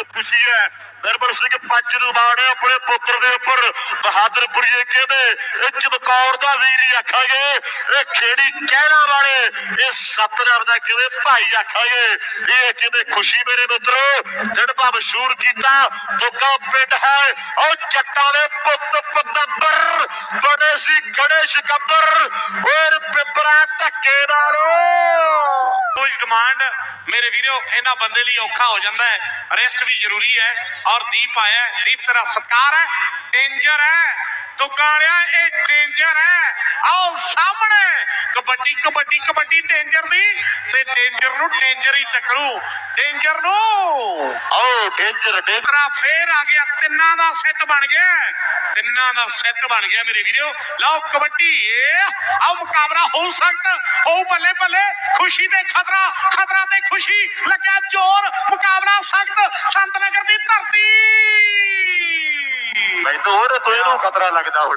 ਨਾਲ ਖੁਸ਼ੀ ਹੈ। ਨਿਰਮਲ ਸਿੰਘ ਪੰਚ ਨੂੰ ਮਾਣ ਹੈ ਆਪਣੇ ਪੁੱਤਰ ਦੇ ਉੱਪਰ। ਬਹਾਦਰਪੁਰੀਏ ਕਹਿੰਦੇ, ਇਹ ਚਮਕੌਰ ਦਾ ਵੀਰ ਹੀ ਆਖਾਂਗੇ। ਇਹ ਖੇੜੀ ਕਹਿਣਾ ਵਾਲੇ। ਇਹ ਸਤਨਾਮ ਦਾ ਕਿਵੇਂ ਭਾਈ ਆਖਾਂਗੇ? ਇਹ ਕਿਤੇ ਖੁਸ਼ੀ ਮੇਰੇ ਮਿੱਤਰੋ ਜੜਪਾ ਮਸ਼ਹੂਰ ਕੀਤਾ, ਦੁੱਗਾ ਪਿੰਡ ਹੈ। ਉਹ ਚੱਟਾਂ ਦੇ ਪੁੱਤ ਪਤੰਬਰ ਬੜੇ ਸੀ ਗੜੇ ਸ਼ਕੰਬਰ ਹੋਰ ਪਿੱਪਰਾ ਧੱਕੇ ਨਾਲੋਂ। ਕੋਈ ਡਿਮਾਂਡ ਮੇਰੇ ਵੀਰੋ, ਇਹਨਾਂ ਬੰਦੇ ਲਈ ਔਖਾ ਹੋ ਜਾਂਦਾ ਹੈ। ਰੈਸਟ ਵੀ ਜ਼ਰੂਰੀ ਹੈ। ਔਰ ਦੀਪ ਆਇਆ ਦੀਪ ਤੇਰਾ ਸਤਕਾਰ ਹੈ। ਡੇਂਜਰ ਹੈ। ਦੁੱਗਾ ਵਾਲਿਆ ਇਹ ਡੇਂਜਰ ਹੈ। ਆਓ ਸਾਹਮਣੇ। ਕਬੱਡੀ ਕਬੱਡੀ ਕਬੱਡੀ ਡੇਂਜਰ ਦੀ। ਤੇ ਡੇਂਜਰ ਨੂੰ ਡੇਂਜਰ ਹੀ ਟਕਰੂ। ਡੇਂਜਰ ਨੂੰ ਆਓ ਡੇਂਜਰ ਡੇਂਜਰ ਫੇਰ ਆ ਗਿਆ। ਤਿੰਨਾਂ ਦਾ ਸੈੱਟ ਬਣ ਗਿਆ। ਤਿੰਨਾਂ ਦਾ ਸੈੱਟ ਬਣ ਗਿਆ ਮੇਰੇ ਵੀਰੋ। ਲਓ ਕਬੱਡੀ ਆਓ ਮੁਕਾਬਲਾ ਹੋ ਸਕਦਾ। ਹੋ ਬੱਲੇ ਬੱਲੇ ਖੁਸ਼ੀ ਤੇ ਖਤਰਾ ਖਤਰਾ ਤੇ ਖੁਸ਼ੀ। ਲੱਗਿਆ ਜ਼ੋਰ। ਮੁਕਾਬਲਾ ਸਖਤ। ਸੰਤ ਨਗਰ ਦੀ ਧਰਤੀ। ਮੈਨੂੰ ਹੋਰ ਤੋਂ ਇਹਨੂੰ ਖਤਰਾ ਲੱਗਦਾ ਹੁਣ।